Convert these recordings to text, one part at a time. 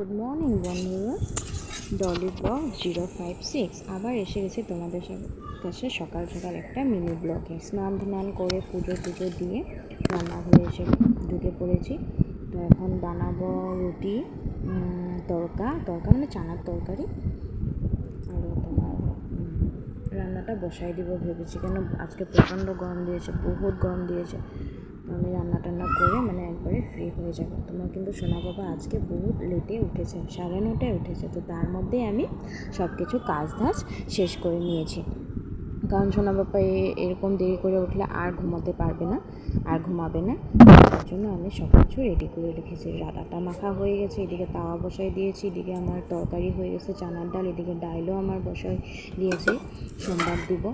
Good morning বন্ধুরা Dolly blog zero five six আবার এসে গেছি তোমাদের কাছে সকাল সকাল একটা মিনি ব্লগে স্নান ধান করে পুজো টুজো দিয়ে রান্নাঘরে এসে ঢুকে পড়েছি। তো এখন বানাবো রুটি উম, তড়কা তড়কা মানে চানার তরকারি। আর তোমার রান্নাটা বসাই দিব ভেবেছি। কেন আজকে প্রচণ্ড গরম দিয়েছে বহুত গরম দিয়েছে। আমি রান্না টান্না করে মানে হয়ে যাব তোমার কিন্তু সোনা বাবা আজকে বহুত লেটে উঠেছে, সাড়ে নটায় উঠেছে। তো তার মধ্যে আমি সব কিছু কাজ ধাজ শেষ করে নিয়েছি। কারণ সোনা বাবা এরকম দেরি করে উঠলে আর ঘুমাতে পারবে না, আর ঘুমাবে না। তার জন্য আমি সব কিছু রেডি করে রেখেছি। রাটাটা মাখা হয়ে গেছে, এদিকে তাওয়া বসাই দিয়েছি, এদিকে আমার তরকারি হয়ে গেছে, চানার ডাল, এদিকে ডালও আমার বসাই দিয়েছি। সোমবার দিব।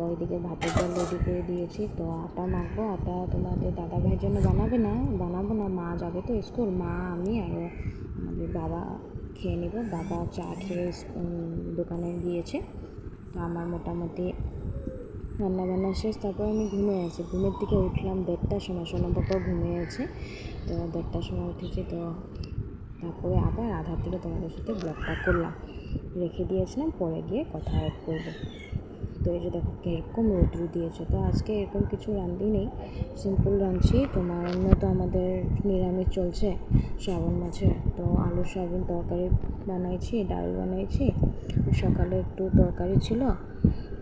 তো এদিকে ভাতের জল রেডি করে দিয়েছি। তো আটা মাখবো। আটা তোমাদের দাদা ভাইয়ের জন্য বানাবে না? বানাবো না। মা যাবে তো স্কুল মা, আমি আর আমাদের বাবা খেয়ে নেব। বাবা চা খেয়ে দোকানে গিয়েছে। তো আমার মোটামুটি রান্না বান্না শেষ। তারপর আমি ঘুমিয়ে আছি। ঘুমের দিকে উঠলাম দেড়টার সময়। সোনা বাবা ঘুমিয়ে আছে। তো দেড়টার সময় উঠেছি। তো তারপরে আবার আধার থেকে তোমাদের সাথে ব্লগটা করলাম। রেখে দিয়েছিলাম। পরে গিয়ে কথা করব। তো এই যে দেখো, কীরকম রৌদ্র দিয়েছে। তো আজকে এরকম কিছু রান্ধি নেই সিম্পল রাঁধছি। তোমার অন্য তো আমাদের নিরামিষ চলছে, শ্রাবণ মাসে। তো আলু সয়াবিন তরকারি বানাইছি, ডাল বানাইছি। সকালে একটু তরকারি ছিল,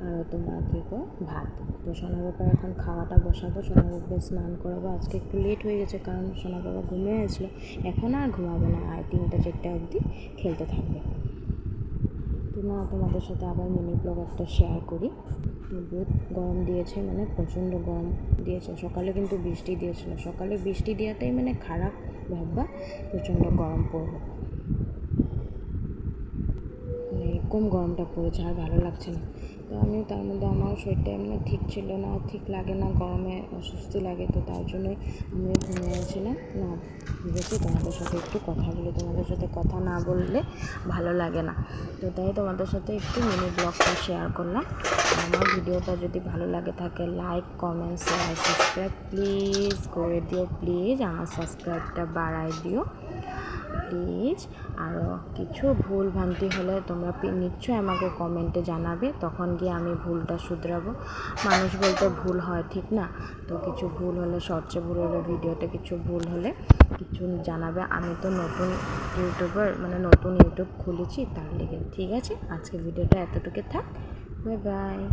আর তোমার কী কো ভাত। তো সোনা বাবা এখন খাওয়াটা বসাবো সোনা বাবা স্নান করাবো। আজকে একটু লেট হয়ে গেছে, কারণ সোনা বাবা ঘুমিয়ে আসলো। এখন আর ঘুমাবে না আর তিনটা চারটা অবধি খেলতে থাকবে। তো না তোমাদের সাথে আবার মিনি ব্লগ একটা শেয়ার করি। বহুত গরম দিয়েছে মানে প্রচণ্ড গরম দিয়েছে। সকালে কিন্তু বৃষ্টি দিয়েছিল। সকালে বৃষ্টি দেওয়াটাই মানে খারাপ ভাববা, প্রচণ্ড গরম পড়বে। এরকম গরমটা পড়েছে আর ভালো লাগছে না। তো আমি তার মধ্যে, আমার শরীরটা এমনি ঠিক ছিল না, ঠিক লাগে না, গরমে অস্বস্তি লাগে, তো তার জন্যই আমি ঘুমিয়েছিলাম না। ভেবেছি তোমাদের সাথে একটু কথা বলি, তোমাদের সাথে কথা না বললে ভালো লাগে না। তো তাই তোমাদের সাথে একটু মিনি ব্লগটা শেয়ার করলাম। আমার ভিডিওটা যদি ভালো লাগে থাকে like comment share subscribe please করে দিও প্লিজ আমার সাবস্ক্রাইবটা বাড়াই দিও। প্লিজ আরও কিছু ভুল ভ্রান্তি হলে তোমরা নিশ্চয়ই আমাকে কমেন্টে জানাবে, তখন গিয়ে আমি ভুলটা শুধরাবো। মানুষ বলতে ভুল হয়, ঠিক না? তো কিছু ভুল হলে শর্টসে ভুল হলে, ভিডিওতে কিছু ভুল হলে কিছু জানাবে। আমি তো নতুন ইউটিউবার মানে নতুন ইউটিউব খুলেছি তার লেগে, ঠিক আছে? আজকে ভিডিওটা এতটুকু থাক। Bye bye.